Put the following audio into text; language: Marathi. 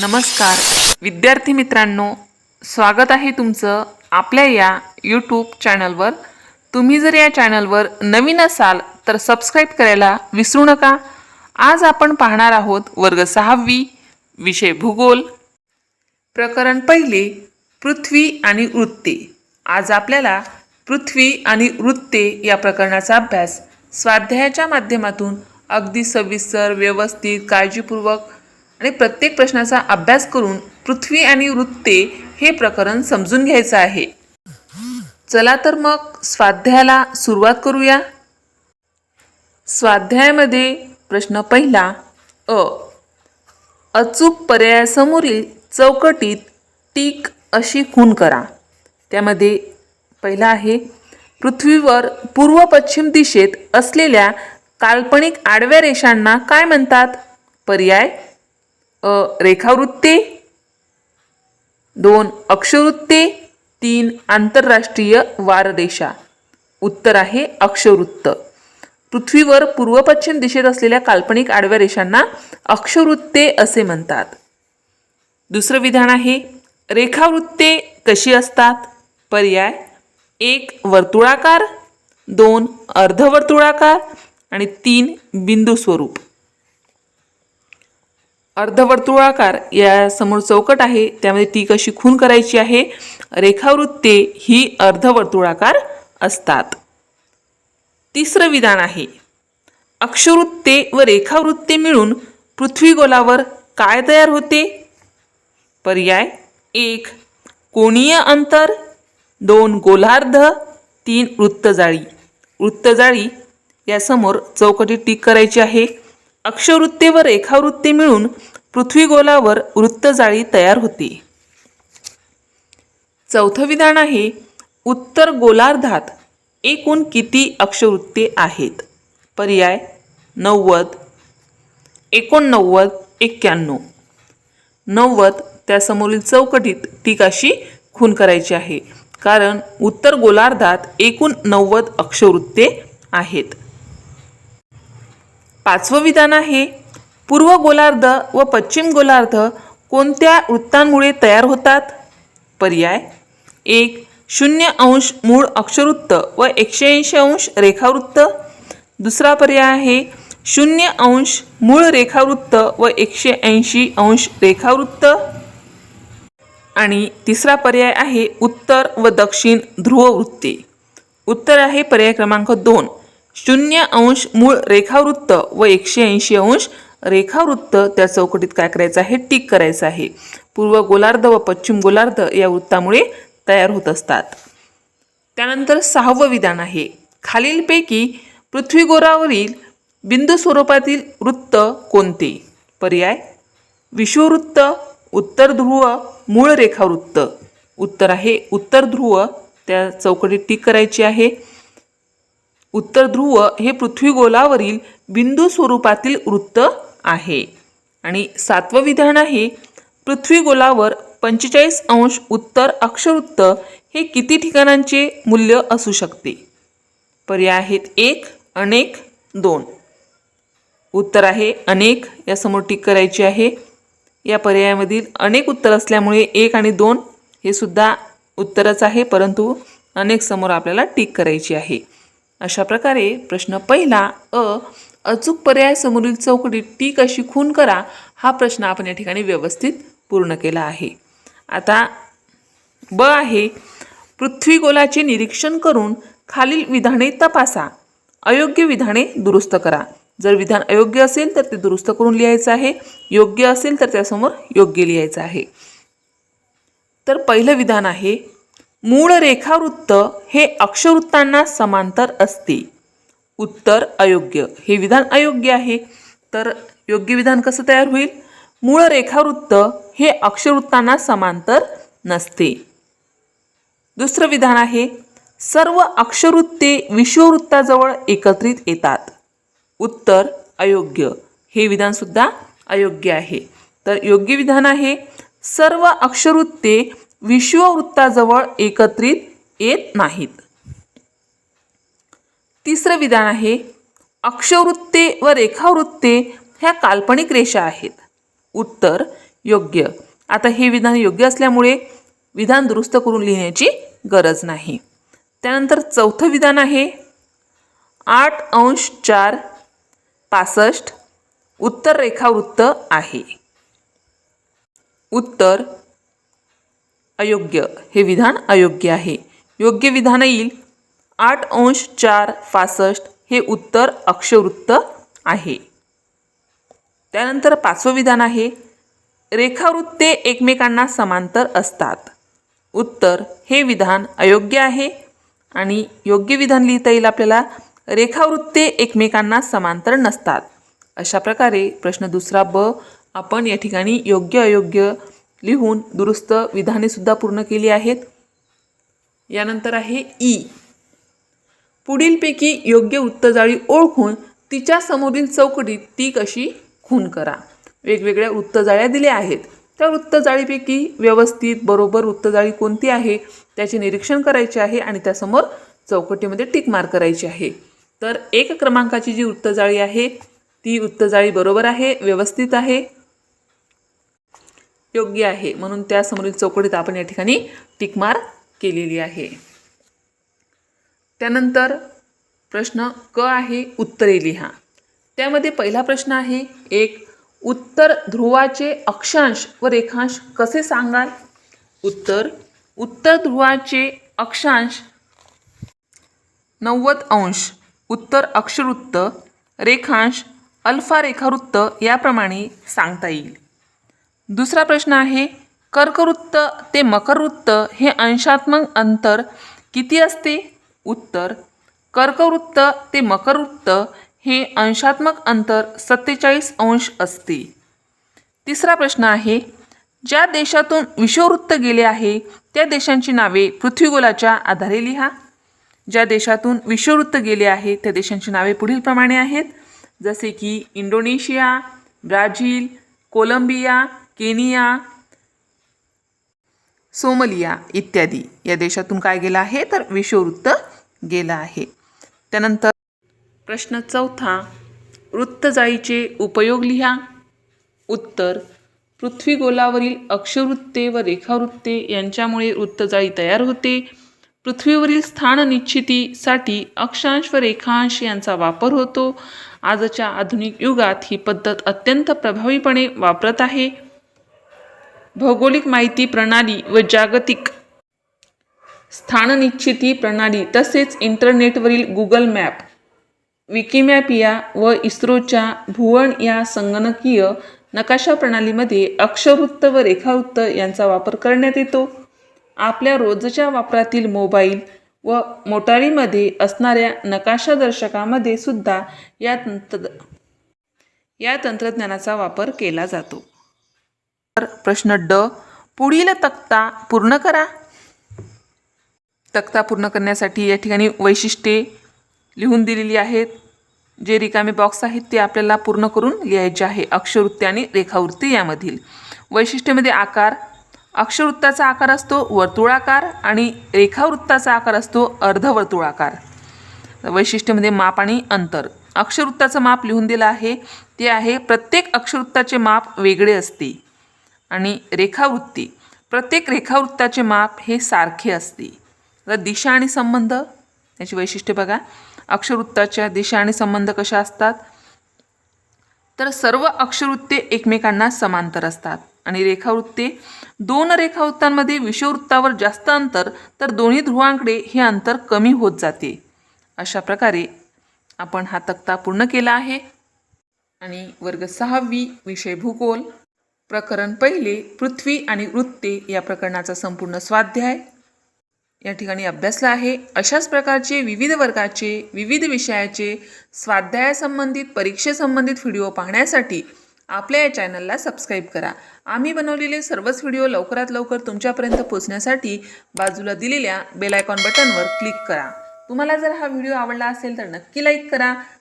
नमस्कार. विद्यार्थी मित्रांनो स्वागत आहे तुमचं आपल्या या यूट्यूब चॅनलवर तुम्ही जर या चॅनलवर नवीन असाल तर सबस्क्राईब करायला विसरू नका. आज आपण पाहणार आहोत वर्ग सहावी विषय भूगोल. प्रकरण पहिले पृथ्वी आणि वृत्ते. आज आपल्याला पृथ्वी आणि वृत्ते या प्रकरणाचा अभ्यास स्वाध्यायाच्या माध्यमातून अगदी सविस्तर व्यवस्थित काळजीपूर्वक आणि प्रत्येक प्रश्नाचा अभ्यास करून पृथ्वी आणि वृत्ते हे प्रकरण समजून घ्यायचं आहे. चला तर मग स्वाध्यायाला सुरुवात करूया. स्वाध्यायामध्ये प्रश्न पहिला अ. अचूक पर्यायासमोरील चौकटीत टीक अशी खून करा. त्यामध्ये पहिला आहे पृथ्वीवर पूर्व पश्चिम दिशेत असलेल्या काल्पनिक आडव्या रेषांना काय म्हणतात? पर्याय अ रेखावृत्ते दोन अक्षवृत्ते तीन आंतरराष्ट्रीय वाररेषा उत्तर आहे अक्षवृत्त. पृथ्वीवर पूर्व पश्चिम दिशेत असलेल्या काल्पनिक आडव्या रेषांना अक्षवृत्ते असे म्हणतात. दुसरं विधान आहे रेखावृत्ते कशी असतात? पर्याय एक वर्तुळाकार दोन अर्धवर्तुळाकार आणि तीन बिंदू स्वरूप अर्धवर्तुळाकार या समोर चौकट आहे. त्यामध्ये ती कशी खून करायची आहे? रेखावृत्ते ही अर्धवर्तुळाकार असतात. तिसरं विधान आहे. अक्षवृत्ते व रेखावृत्ते मिळून पृथ्वीगोलावर काय तयार होते? पर्याय एक कोणीय अंतर. दोन गोलार्ध. तीन वृत्तजाळी. वृत्तजाळी यासमोर चौकटी टीक करायची आहे. अक्षवृत्ते व रेखावृत्ते मिळून पृथ्वीगोलावर वृत्तजाळी तयार होते. चौथं विधान आहे उत्तर गोलार्धात एकूण किती अक्षवृत्ते आहेत? पर्याय नव्वद एकोणनव्वद एक्क्याण्णव. नव्वद त्यासमोरील चौकटीत ती काशी खून करायची आहे कारण उत्तर गोलार्धात एकूण नव्वद अक्षवृत्ते आहेत. पाचवं विधान आहे पूर्व गोलार्ध व पश्चिम गोलार्ध कोणत्या वृत्तांमुळे तयार होतात? पर्याय एक शून्य अंश मूळ अक्षरवृत्त व एकशे ऐंशी अंश रेखावृत्त. दुसरा पर्याय आहे शून्य अंश मूळ रेखावृत्त व एकशे ऐंशी अंश रेखावृत्त. आणि तिसरा पर्याय आहे उत्तर व दक्षिण ध्रुववृत्ते. उत्तर आहे पर्याय क्रमांक दोन. शून्य अंश मूळ रेखावृत्त व एकशे ऐंशी अंश रेखावृत्त त्या चौकटीत काय करायचं आहे? टीक करायचं आहे. पूर्व गोलार्ध व पश्चिम गोलार्ध या वृत्तामुळे तयार होत असतात. त्यानंतर सहावं विधान आहे. खालीलपैकी पृथ्वीगोरावरील बिंदू स्वरूपातील वृत्त कोणते? पर्याय विषुववृत्त उत्तर ध्रुव मूळ रेखावृत्त. उत्तर आहे उत्तर ध्रुव. त्या चौकटीत टीक करायची आहे. उत्तर ध्रुव हे पृथ्वी गोलावरील बिंदू स्वरूपातील वृत्त आहे. आणि सातवं विधान आहे पृथ्वी गोलावर पंचेचाळीस अंश उत्तर अक्षवृत्त हे किती ठिकाणांचे मूल्य असू शकते? पर्याय आहेत एक अनेक दोन. उत्तर आहे अनेक यासमोर टीक करायची आहे. या पर्यायामधील अनेक उत्तर असल्यामुळे एक आणि दोन हे सुद्धा उत्तरच आहे परंतु अनेक समोर आपल्याला टीक करायची आहे. अशा प्रकारे प्रश्न पहिला अ अचूक पर्याय समोरील चौकटीत टी कशी खून करा हा प्रश्न आपण या ठिकाणी व्यवस्थित पूर्ण केला आहे. आता ब आहे पृथ्वी गोलाचे निरीक्षण करून खालील विधाने तपासा. अयोग्य विधाने दुरुस्त करा. जर विधान अयोग्य असेल तर ते दुरुस्त करून लिहायचं आहे. योग्य असेल तर त्यासमोर योग्य लिहायचं आहे. तर पहिलं विधान आहे मूळ रेखावृत्त हे अक्षवृत्तांना समांतर असते. उत्तर अयोग्य. हे विधान अयोग्य आहे. तर योग्य विधान कसं तयार होईल? मूळ रेखावृत्त हे अक्षवृत्तांना समांतर नसते. दुसरं विधान आहे. सर्व अक्षवृत्ते विश्ववृत्ताजवळ एकत्रित येतात. उत्तर अयोग्य. हे विधानसुद्धा अयोग्य आहे. तर योग्य विधान आहे. सर्व अक्षवृत्ते विश्ववृत्ताजवळ एकत्रित येत नाहीत. तिसरं विधान आहे अक्षवृत्ते व रेखावृत्ते ह्या काल्पनिक रेषा आहेत. उत्तर योग्य. आता हे विधान योग्य असल्यामुळे विधान दुरुस्त करून लिहिण्याची गरज नाही. त्यानंतर चौथं विधान आहे आठ अंश चार पासष्ट उत्तर रेखावृत्त आहे. उत्तर अयोग्य. हे विधान अयोग्य आहे. योग्य विधान येईल. आठ अंश चार पासष्ट हे उत्तर अक्षवृत्त आहे. त्यानंतर पाचवं विधान आहे. रेखावृत्ते एकमेकांना समांतर असतात. उत्तर हे विधान अयोग्य आहे. आणि योग्य विधान लिहिता येईल आपल्याला. रेखावृत्ते एकमेकांना समांतर नसतात. अशा प्रकारे प्रश्न दुसरा ब. आपण या ठिकाणी योग्य अयोग्य लिहून दुरुस्त विधानेसुद्धा पूर्ण केली आहेत. यानंतर आहे ई. पुढीलपैकी योग्य वृत्तजाळी ओळखून तिच्या समोरील चौकटीत ती कशी खून करा. वेगवेगळ्या वृत्तजाळ्या दिल्या आहेत. त्या वृत्तजाळीपैकी व्यवस्थित बरोबर वृत्तजाळी कोणती आहे त्याचे निरीक्षण करायचे आहे आणि त्यासमोर चौकटीमध्ये टिक मार करायची आहे. तर एक क्रमांकाची जी वृत्तजाळी आहे ती वृत्तजाळी बरोबर आहे व्यवस्थित आहे. योग्य आहे. म्हणून त्यासमोरील चौकटीत आपण या ठिकाणी टिकमार केलेली आहे. त्यानंतर प्रश्न क आहे उत्तरे लिहा. त्यामध्ये पहिला प्रश्न आहे एक उत्तर ध्रुवाचे अक्षांश व रेखांश कसे सांगाल? उत्तर उत्तर ध्रुवाचे अक्षांश नव्वद अंश उत्तर अक्षवृत्त रेखांश अल्फा रेखावृत्त याप्रमाणे सांगता येईल. दुसरा प्रश्न आहे कर्कवृत्त ते मकरवृत्त हे अंशात्मक अंतर किती असते? उत्तर कर्कवृत्त ते मकरवृत्त हे अंशात्मक अंतर सत्तेचाळीस अंश असते. तिसरा प्रश्न आहे ज्या देशातून विषववृत्त गेले आहे त्या देशांची नावे पृथ्वीगोलाच्या आधारे लिहा. ज्या देशातून विषववृत्त गेले आहे त्या देशांची नावे पुढीलप्रमाणे आहेत. जसे की Indonesia Brazil Colombia Kenya Somalia इत्यादी या देशातून काय गेलं आहे? तर विषुववृत्त गेलं आहे. त्यानंतर प्रश्न चौथा वृत्तजाळीचे उपयोग लिहा. उत्तर पृथ्वीगोलावरील अक्षवृत्ते व रेखावृत्ते यांच्यामुळे वृत्तजाळी तयार होते. पृथ्वीवरील स्थान निश्चितीसाठी अक्षांश व रेखांश यांचा वापर होतो. आजच्या आधुनिक युगात ही पद्धत अत्यंत प्रभावीपणे वापरत आहे. भौगोलिक माहिती प्रणाली व जागतिक स्थाननिश्चिती प्रणाली तसेच इंटरनेटवरील गुगल मॅप विकिमॅपिया व इस्रोच्या भुवन या संगणकीय नकाशा प्रणालीमध्ये अक्षवृत्त व रेखावृत्त यांचा वापर करण्यात येतो. आपल्या रोजच्या वापरातील मोबाईल व मोटारीमध्ये असणाऱ्या नकाशादर्शकामध्ये सुद्धा या तंत्र या तंत्रज्ञानाचा वापर केला जातो. तर प्रश्न ड. पुढील तक्ता पूर्ण करा. तक्ता पूर्ण करण्यासाठी या ठिकाणी वैशिष्ट्ये लिहून दिलेली आहेत. जे रिकामे बॉक्स आहेत ते आपल्याला पूर्ण करून लिहायचे आहे. अक्षरवृत्ती आणि रेखावृत्ती यामधील. वैशिष्ट्यमध्ये आकार. अक्षरवृत्ताचा आकार असतो वर्तुळाकार आणि रेखावृत्ताचा आकार असतो अर्धवर्तुळाकार. वैशिष्ट्यमध्ये माप आणि अंतर. अक्षरवृत्ताचं माप लिहून दिलं आहे. ते आहे प्रत्येक अक्षरवृत्ताचे माप वेगळे असते. आणि रेखावृत्ती. प्रत्येक रेखावृत्ताचे माप हे सारखे असते. तर दिशा आणि संबंध याची वैशिष्ट्ये बघा. अक्षरवृत्ताच्या दिशा आणि संबंध कशा असतात? तर सर्व अक्षरवृत्ते एकमेकांना समांतर असतात. आणि रेखावृत्ते दोन रेखावृत्तांमध्ये विषववृत्तावर जास्त अंतर तर दोन्ही ध्रुवांकडे हे अंतर कमी होत जाते. अशा प्रकारे आपण हा तक्ता पूर्ण केला आहे. आणि वर्ग सहावी विषय भूगोल. प्रकरण पहिले पृथ्वी आणि वृत्ते या प्रकरणाचा संपूर्ण स्वाध्याय. या ठिकाणी अभ्यासला आहे. अशाच प्रकारचे विविध वर्गाचे विविध विषयाचे स्वाध्यायासंबंधित परीक्षेसंबंधित व्हिडिओ पाहण्यासाठी आपल्या या चॅनलला सबस्क्राईब करा. आम्ही बनवलेले सर्वच व्हिडिओ लवकरात लवकर तुमच्यापर्यंत पोहोचण्यासाठी बाजूला दिलेल्या बेलायकॉन बटनवर क्लिक करा. तुम्हाला जर हा व्हिडिओ आवडला असेल तर नक्की लाईक करा.